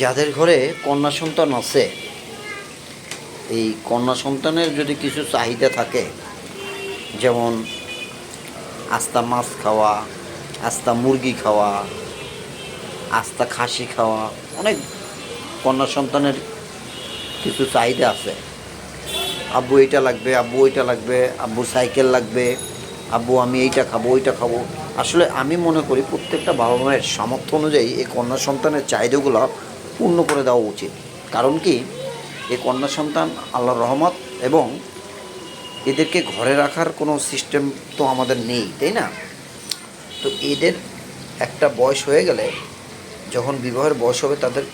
যাদের ঘরে কন্যা সন্তান আছে, এই কন্যা সন্তানের যদি কিছু চাহিদা থাকে, যেমন আস্তা মাছ খাওয়া, আস্তা মুরগি খাওয়া, আস্তা খাসি খাওয়া, অনেক কন্যা সন্তানের কিছু চাহিদা আছে। আব্বু এইটা লাগবে, আব্বু ওইটা লাগবে আব্বু সাইকেল লাগবে, আব্বু আমি এইটা খাব, ওইটা খাব। আসলে আমি মনে করি প্রত্যেকটা বাবা মায়ের সামর্থ্য অনুযায়ী এই কন্যা সন্তানের চাহিদাগুলো পূর্ণ করে দেওয়া উচিত। কারণ কি? এই কন্যা সন্তান আল্লাহর রহমত এবং এদেরকে ঘরে রাখার কোনো সিস্টেম তো আমাদের নেই, তাই না? তো এদের একটা বয়স হয়ে গেলে যখন বিবাহের বয়স হবে তাদের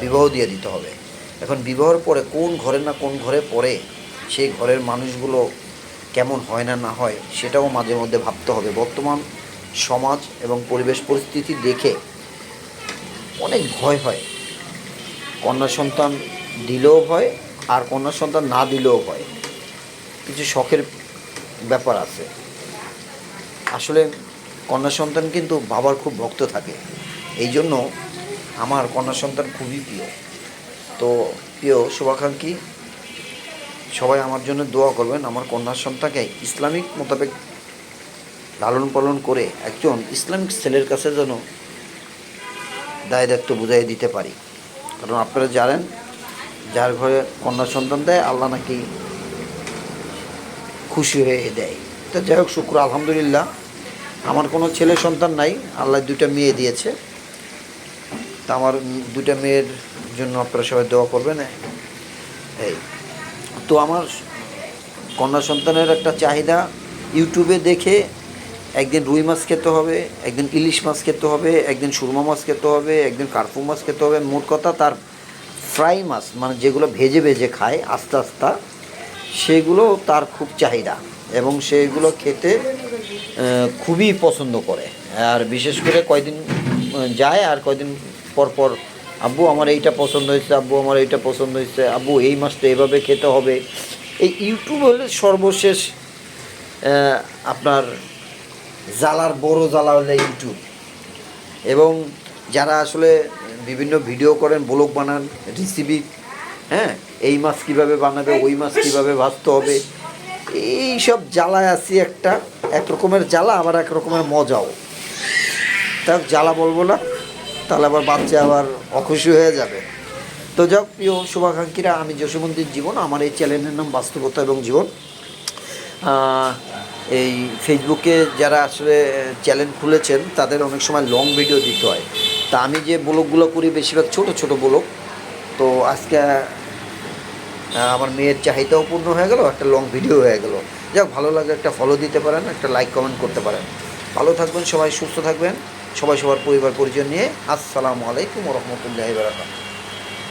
বিবাহ দিয়ে দিতে হবে। এখন বিবাহের পরে কোন ঘরে না কোন ঘরে পড়ে, সেই ঘরের মানুষগুলো কেমন হয় না না হয় সেটাও মাঝে মধ্যে ভাবতে হবে। বর্তমান সমাজ এবং পরিবেশ পরিস্থিতি দেখে অনেক ভয় হয়। কন্যা সন্তান দিলেও ভয় আর কন্যা সন্তান না দিলেও ভয়। কিছু শখের ব্যাপার আছে। আসলে কন্যা সন্তান কিন্তু বাবার খুব ভক্ত থাকে। এই জন্য আমার কন্যা সন্তান খুবই প্রিয়। তো প্রিয় শুভাকাঙ্ক্ষী, সবাই আমার জন্য দোয়া করবেন। আমার কন্যা সন্তানকে ইসলামিক মোতাবেক লালন পালন করে একজন ইসলামিক ছেলের কাছে যেন দায় দায়িত্ব বুঝাই দিতে পারি। কারণ আপনারা জানেন, যার ঘরে কন্যা সন্তান দেয়, আল্লাহ নাকি খুশি হয়ে দেয়। তো যাই হোক, শুক্র, আলহামদুলিল্লাহ। আমার কোনো ছেলে সন্তান নাই, আল্লাহ দুইটা মেয়ে দিয়েছে। তা আমার দুইটা মেয়ের জন্য আপনারা সবাই দোয়া করবেন। এই, তো আমার কন্যা সন্তানের একটা চাহিদা ইউটিউবে দেখে একদিন রুই মাছ খেতে হবে, একদিন ইলিশ মাছ খেতে হবে, একদিন সুরমা মাছ খেতে হবে, একদিন কার্পু মাছ খেতে হবে। মোট কথা তার ফ্রাই মাছ মানে যেগুলো ভেজে ভেজে খায়, আস্তে আস্তে, সেগুলো তার খুব চাহিদা এবং সেগুলো খেতে খুবই পছন্দ করে। আর বিশেষ করে কয়দিন যায় আর কয়দিন পর পর, আব্বু, আমার এইটা পছন্দ হয়েছে, আব্বু, আমার এইটা পছন্দ হয়েছে, আব্বু, এই মাছটা এভাবে খেতে হবে। এই ইউটিউব হলে সর্বশেষ আপনার জ্বালার বড় জ্বালা হলে ইউটিউব এবং যারা আসলে বিভিন্ন ভিডিও করেন ব্লগ বানান রেসিপি হ্যাঁ এই মাছ কীভাবে বানাবে, ওই মাছ কীভাবে ভাজতে হবে এই সব জ্বালায় আছি একটা, এক রকমের জ্বালা, আবার এক রকমের মজাও। তা জ্বালা বলব না, তাহলে আবার বাচ্চা আবার অখুশি হয়ে যাবে। তো যাক, প্রিয় শুভাকাঙ্ক্ষীরা, আমি যশোমন্দির জীবন, আমার এই চ্যানেলের নাম বাস্তবতা এবং জীবন। এই ফেসবুকে যারা আসলে চ্যানেল খুলেছেন, তাদের অনেক সময় লং ভিডিও দিতে হয়। তা আমি যে ব্লগগুলো করি, বেশিরভাগ ছোট ছোট ব্লগ। তো আজকে আমার মেয়ের চাহিদাও পূর্ণ হয়ে গেল, একটা লং ভিডিও হয়ে গেল। যাক, ভালো লাগে একটা ফলো দিতে পারেন, একটা লাইক কমেন্ট করতে পারেন। ভালো থাকবেন সবাই, সুস্থ থাকবেন। সবাই, সবার পরিবার, পরিজন নিয়ে, আসসালামু আলাইকুম রহমতুল্লাহ বারাকাতুহু।